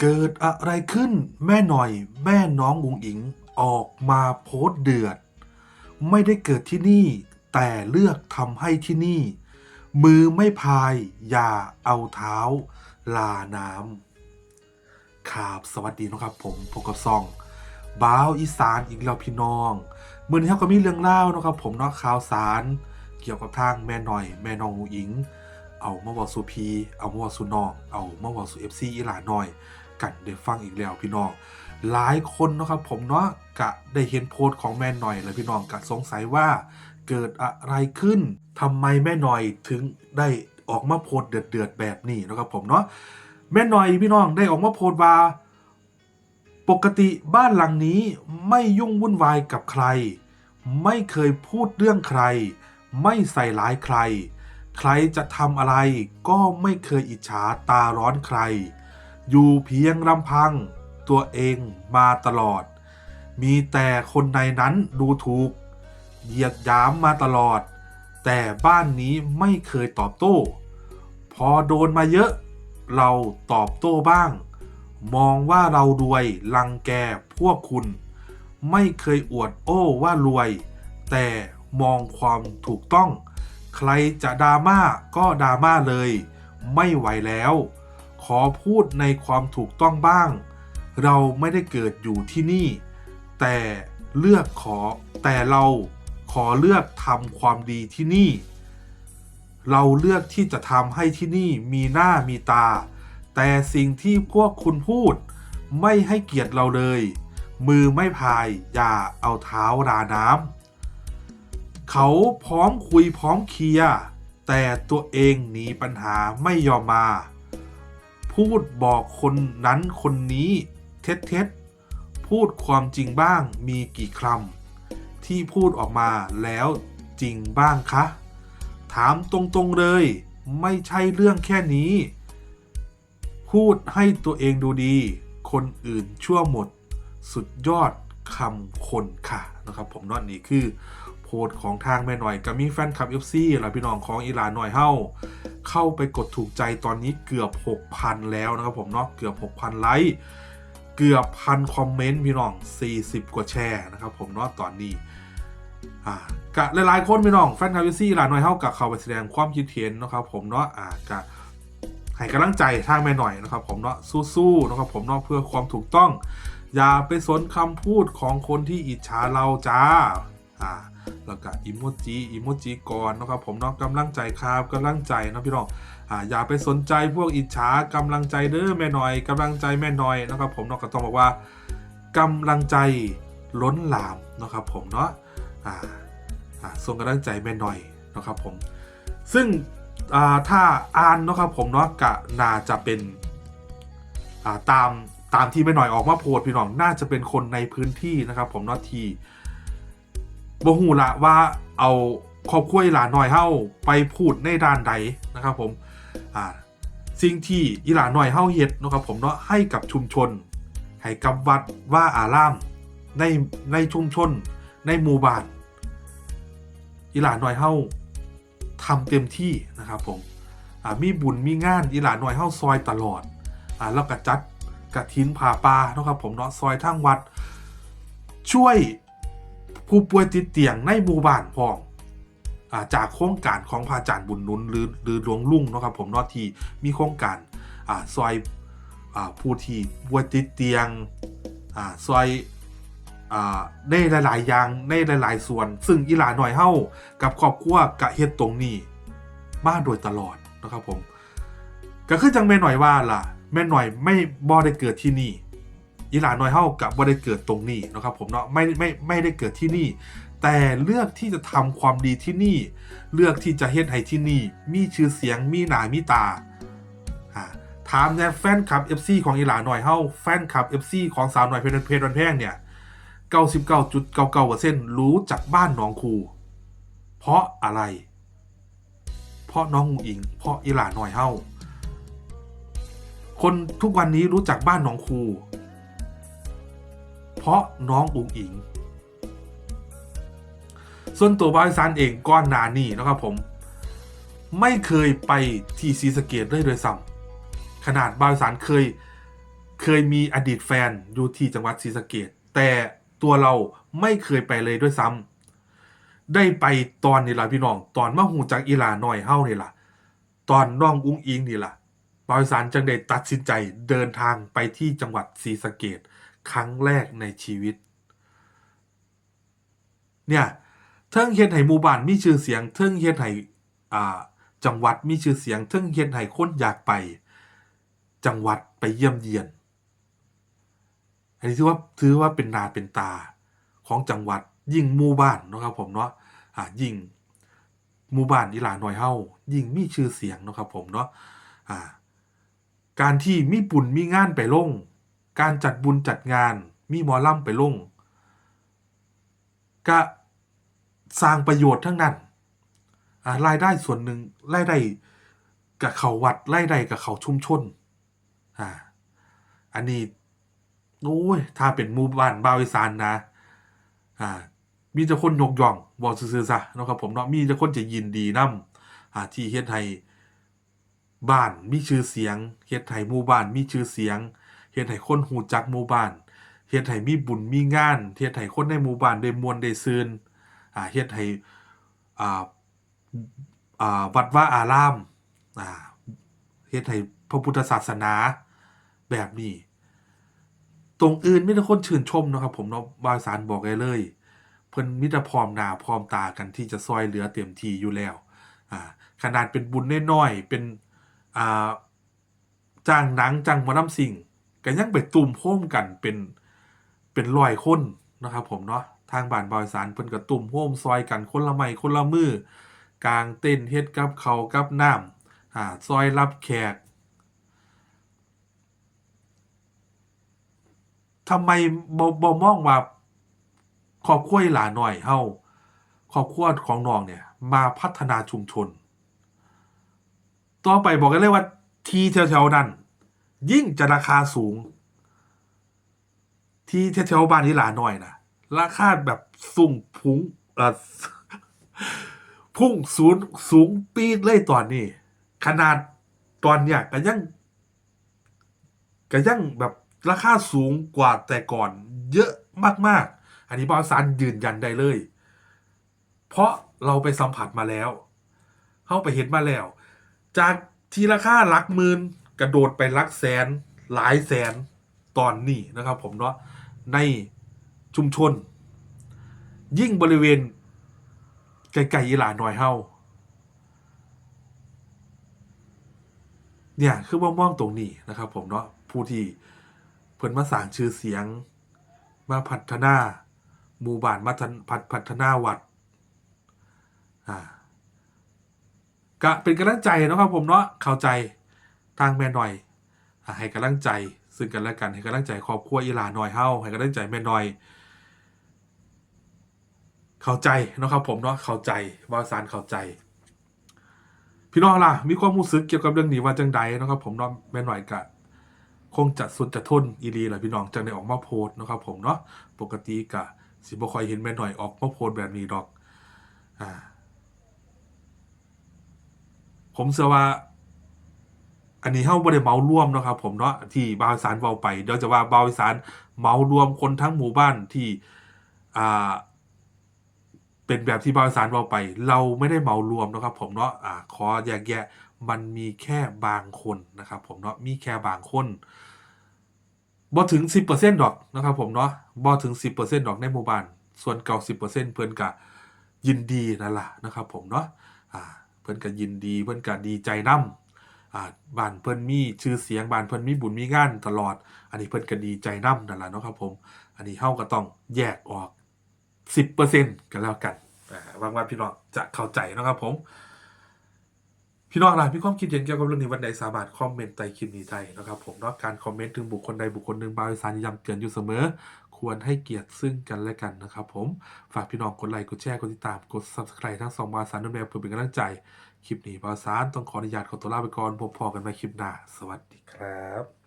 เกิดอะไรขึ้นแม่หน่อย แม่น้องอุงอิงออกมาโพสต์เดือด ไม่ได้เกิดที่นี่แต่เลือกทำให้ที่นี่ มือไม่พายอย่าเอาเท้า ลาน้ำครับสวัสดีนะครับผมพบกับซองบ้าวอีสานอีกแล้วพี่น้องเมื่อนี้เขาก็มีเรื่องเล่านะครับผมเนาะข่าวสาร เกี่ยวกับทางแม่หน่อย แม่น้องอุงอิงเอามาบอกสู่พี เอามาบอกสู่น้อง เอามาบอกสู่เอฟซีอีหลาหน่อย กันได้ฟังอีกแล้วพี่น้อง หลายคนนะครับผมเนาะกะได้เห็นโพสต์ของแม่หน่อยแล้วพี่น้องกะสงสัยว่าเกิดอะไรขึ้นทำไมแม่หน่อยถึงได้ออกมาโพสต์เดือดๆแบบนี้นะครับผมเนาะแม่หน่อยพี่น้องได้ออกมาโพสต์ว่าปกติบ้านหลังนี้ไม่ยุ่งวุ่นวายกับใคร ไม่เคยพูดเรื่องใคร ไม่ใส่ร้ายใคร ใครจะทำอะไรก็ไม่เคยอิจฉาตาร้อนใคร อยู่เพียงลำพังตัวเองมาตลอด มีแต่คนในนั้นดูถูก เหยียดหยามมาตลอด แต่บ้านนี้ไม่เคยตอบโต้ พอโดนมาเยอะ เราตอบโต้บ้าง มองว่าเรารวยลังแกพวกคุณ ไม่เคยอวดโอ้ว่ารวย แต่มองความถูกต้อง ใครจะดราม่าก็ดราม่าเลย ไม่ไหวแล้ว ขอพูดในความถูกต้องบ้าง เราไม่ได้เกิดอยู่ที่นี่ แต่เลือกขอแต่เราขอเลือกทำความดีที่นี่ เราเลือกที่จะทำให้ที่นี่มีหน้ามีตา แต่สิ่งที่พวกคุณพูด ไม่ให้เกียรติเราเลย มือไม่พายอย่าเอาเท้าราน้ำเขาพร้อมคุยพร้อมเคลียร์แต่ตัวเองหนีปัญหาไม่ยอมมา พูดบอกคนนั้นคนนี้เท็จเท็จพูดความจริงบ้างมีกี่คำที่พูดออกมาแล้วจริงบ้างคะ ถามตรงๆเลย ไม่ใช่เรื่องแค่นี้ พูดให้ตัวเองดูดี คนอื่นชั่วหมด สุดยอดคำคนค่ะนะครับ ผมนอตนี่คือโพสของทางแม่หน่อยก็มีแฟนคลับ FC และพี่น้องของอีหลาหน่อยเฮ้า เข้าไปกดถูกใจตอนนี้เกือบ 6,000 แล้วนะครับผมเนาะเกือบ 6,000 ไลค์เกือบพันคอมเมนต์พี่น้อง 40 กว่าแชร์นะครับผมเนาะตอนนี้อ่ากะหลายๆคนพี่น้องแฟนคลับ FC อีหลาหน่อยเฮ้ากับเขาไปแสดงความคิดเห็นนะครับผมเนาะอ่ากะให้กำลังใจทางแม่หน่อยนะครับผมเนาะสู้ๆนะครับผมเนาะเพื่อความถูกต้อง อย่าไปสนคำพูดของคนที่อิจฉาเราจ้าอ่า แล้วก็อิโมจิอิโมจิก่อนนะครับผมเนาะกำลังใจครับกำลังใจนะพี่น้องอ่าอย่าไปสนใจพวกอิจฉากำลังใจเด้อแม่หน่อยกำลังใจแม่หน่อยนะครับผมเนาะก็ต้องบอกว่ากำลังใจล้นหลามนะครับผมเนาะอ่าอ่าส่งกำลังใจแม่หน่อยนะครับผม ซึ่งอ่าถ้าอ่านนะครับผมเนาะกะน่าจะเป็นอ่าตามตามที่แม่หน่อยออกมาโพสพี่น้องน่าจะเป็นคนในพื้นที่นะครับผมเนาะที่ บ่ฮู้ละว่าเอาครอบครัวหลานหน่อยเฮาไปพูดในด้านใดนะครับผมอ่าสิ่งที่อีหลานหน่อยเฮาเฮ็ดนะครับผมเนาะให้กับชุมชน ให้กับวัดว่าอารามในในชุมชน ในหมู่บ้านอีหลานหน่อยเฮาทำเต็มที่นะครับผมอ่ามีบุญมีงานอีหลานหน่อยเฮาซอยตลอดอ่าแล้วก็จัดกระถินผ่าป่านะครับผมเนาะซอยทางวัด ช่วย ผู้ป่วยติดเตียงในหมู่บ้านพร้อมอ่าจากโครงการของพระอาจารย์บุญนุนหรือหรือหลวงลุงเนาะครับผมนาะที่มีโครงการอ่าซอยอ่าผู้ที่ป่วยติดเตียงอ่าซอยอ่าในหลาย ๆ อย่างในหลาย ๆ ส่วน ซึ่งอีหลาหน่อยเฮ้ากับครอบครัวกะเฮ็ดตรงนี้มาโดยตลอดนะครับผมก็คือจังแม่หน่อยว่าล่ะ แม่หน่อยไม่บ่ได้เกิดที่นี่ อีหลาหน่อยเฮากับบ่ได้เกิดตรงนี้นะครับผมเนาะไม่ไม่ไม่ได้เกิดที่นี่ แต่เลือกที่จะทำความดีที่นี่ เลือกที่จะเฮ็ดให้ที่นี่ มีชื่อเสียงมีหน้ามีตาถามแน่แฟนคลับ FC ของอีหลาหน่อยเฮาแฟนคลับ FC ของสาวหน่อยเพชรเพชรวันแพงเนี่ย99.99%รู้จักบ้านน้องครูเพราะอะไร เพราะน้องอุ๋งอิง เพราะอีหลาหน่อยเฮ้าคนทุกวันนี้รู้จักบ้านน้องครู พราะน้องอุ๋งอิง ส่วนตัวบริษัทเองก้อนนานี่นะครับผม ไม่เคยไปที่ซีสเกตเลยโดยซ้ำขนาดบริษัทเคยเคยมีอดีตแฟนอยู่ที่จังหวัดศรีสเกดแต่ตัวเราไม่เคยไปเลยด้วยซ้ำได้ไปตอนนี่ล่ะพี่น้อง ตอนมาหูจากอีหลาหน่อยเฮ้านี่ล่ะ ตอนน้องอุ้งอิงนี่ล่ะบริษัทจังได้ตัดสินใจเดินทางไปที่จังหวัดศรีสะเกด ครั้งแรกในชีวิต เนี่ยเทิงเฮ็ดให้หมู่บ้านมีชื่อเสียงเทิงเฮ็ดให้อ่าจังหวัดมีชื่อเสียงเทิงเฮ็ดให้คนอยากไป จังหวัดไปเยี่ยมเยียน อันนี้ถือว่าถือว่าเป็นนาเป็นตาของจังหวัดยิ่งหมู่บ้านนะครับผมเนาะอ่ายิ่งหมู่บ้านอีหลาหน้อยเฮายิ่งมีชื่อเสียงนะครับผมเนาะอ่าการที่มีบุญมีงานไปลง การจัดบุญจัดงานมีหมอลำไปลงก็สร้างประโยชน์ทั้งนั้นรายได้ส่วนหนึ่งรายได้กับเขาวัดรายได้กับเขาชุมชนอ่าอันนี้โอ้ยถ้าเป็นมู่บ้านบาวอีสานนะ อ่า มีแต่คนยกย่องบอกซื่อๆซะนะครับผมเนาะมีแต่คนจะยินดีนํอ่า ที่เฮ็ดให้บ้านมีชื่อเสียงเฮ็ดให้หมู่บ้านมีชื่อเสียง เฮ็ดให้คนฮู้จักหมู่บ้านเฮ็ดให้มีบุญมีงานเฮ็ดให้คนในหมู่บ้านได้มวลได้ซืนอ่าเฮ็ดให้อ่าอ่าวัดว่าอารามอ่าเฮ็ดให้พระพุทธศาสนาแบบนี้ ตรงอื่นมีแต่คนชื่นชมเนาะครับ ผมเนาะบาสารบอกได้เลย เพิ่นมิตรพร้อมหน้าพร้อมตากันที่จะซอยเหลือเต็มที่อยู่แล้วอ่าขนาดเป็นบุญน้อยๆเป็นอ่าจ้างหนังจ้างหมอลำสิ่ง ก็ยังไปตุ่มโฮมกันเป็นเป็นร้อยคนนะครับผมเนาะทางบ้านบาวสารเพิ่นก็ตุ่มโฮมซอยกันคนละไม้คนละมือกลางเต้นเฮ็ดกับเขากับน้ำอ่าซอยรับแขกทำไมบ่บ่มองว่าครอบครัวอีหลาหน่อยเฮาครอบครัวของน้องเนี่ยมาพัฒนาชุมชน ต่อไปบอกกันเลยว่าที่แถวๆนั้น ยิ่งจะราคาสูง ที่แถวๆบ้านอีหลาหน่อยนะราคาแบบสูงพุ่งพุ่งสูงสูงปีดเลยตอนนี้ ขนาดตอนเนี้ยก็ยังก็ยังแบบราคาสูงกว่าแต่ก่อน เยอะมากๆ อันนี้บอสซันยืนยันได้เลย เพราะเราไปสัมผัสมาแล้ว เข้าไปเห็นมาแล้ว จากทีราคาหลักหมื่น กระโดดไปหลักแสนหลายแสนตอนนี้นะครับ ผมเนาะในชุมชน ยิ่งบริเวณไกลๆอีหลาหน่อยเฮาเนี่ยคือว่ามองตรงนี้นะครับ ผมเนาะผู้ที่เพิ่นมาสร้างชื่อเสียง มาพัฒนาหมู่บ้านมาทันพัฒพัฒนาวัดอ่าก็เป็นกำลังใจนะครับผมเนาะเข้าใจ ทางแม่หน่อย ให้กำลังใจ ซึ่งกันและกันให้กำลังใจครอบครัวอีหลาหน่อยเฮาให้กำลังใจแม่หน่อย เข้าใจเนาะครับผมเนาะเข้าใจว่าสารเข้าใจ พี่น้องล่ะ มีความรู้สึกเกี่ยวกับเรื่องนี้ว่าจังใดเนาะครับ ผมเนาะแม่หน่อยกะคงจะสุดจะทนอีรีแหละพี่น้องจังได้ออกมาโพสเนาะครับ ผมเนาะปกติกะสิบ่คอยเห็นแม่หน่อยออกมาโพสแบบนี้ดอก อ่า ผมเชื่อว่า อันนี้เฮาบ่ได้เมารวมเนาะครับผมเนาะที่บาวสานเว้าไปเดี๋ยวจะว่าบาวสานเมารวมคนทั้งหมู่บ้านที่อ่าเป็นแบบที่บาวสานเว้าไป เราไม่ได้เมารวมนะครับ ผมเนาะอ่าขอแยกแยะมันมีแค่บางคนนะครับ ผมเนาะมีแค่บางคนบ่ถึง 10%ดอกนะครับผมเนาะบ่ถึง 10%ดอกในหมู่บ้าน ส่วนเก่า10%เพิ่อนก็ยินดีนั่นล่ะนะครับ ผมเนาะอ่าเพิ่อนก็ยินดีเพิ่อนก็ดีใจนำ บ้านเพิ่นมีชื่อเสียงบ้านเพิ่นมีบุญมีงานตลอด อันนี้เพิ่นก็ดีใจนํนั่นล่ะเนาะครับผม อันนี้เฮาก็ต้องแยกออก 10%กันแล้วกันอ่าหวังว่าพี่น้องจะเข้าใจนะครับผม พี่น้องล่ะมีความคิดเห็นเกี่ยวกับเรื่องนี้วันใดสามารถคอมเมนต์ใต้คลิปนี้ได้นะครับผมเนาะการคอมเมนต์ถึงบุคคลใดบุคคลหนึ่งบาวอีสานย้ำเตือนอยู่เสมอ ควรให้เกียรติซึ่งกันและกันนะครับผม ฝากพี่น้องกดไลค์กดแชร์กดติดตามกด subscribe ทั้งสองบาวสารด้วยแมวเพื่อเป็นกำลังใจ คลิปนี้บาสารต้องขออนุญาตขอตัวลาไปก่อนพบพอกันใหม่คลิปหน้า สวัสดีครับ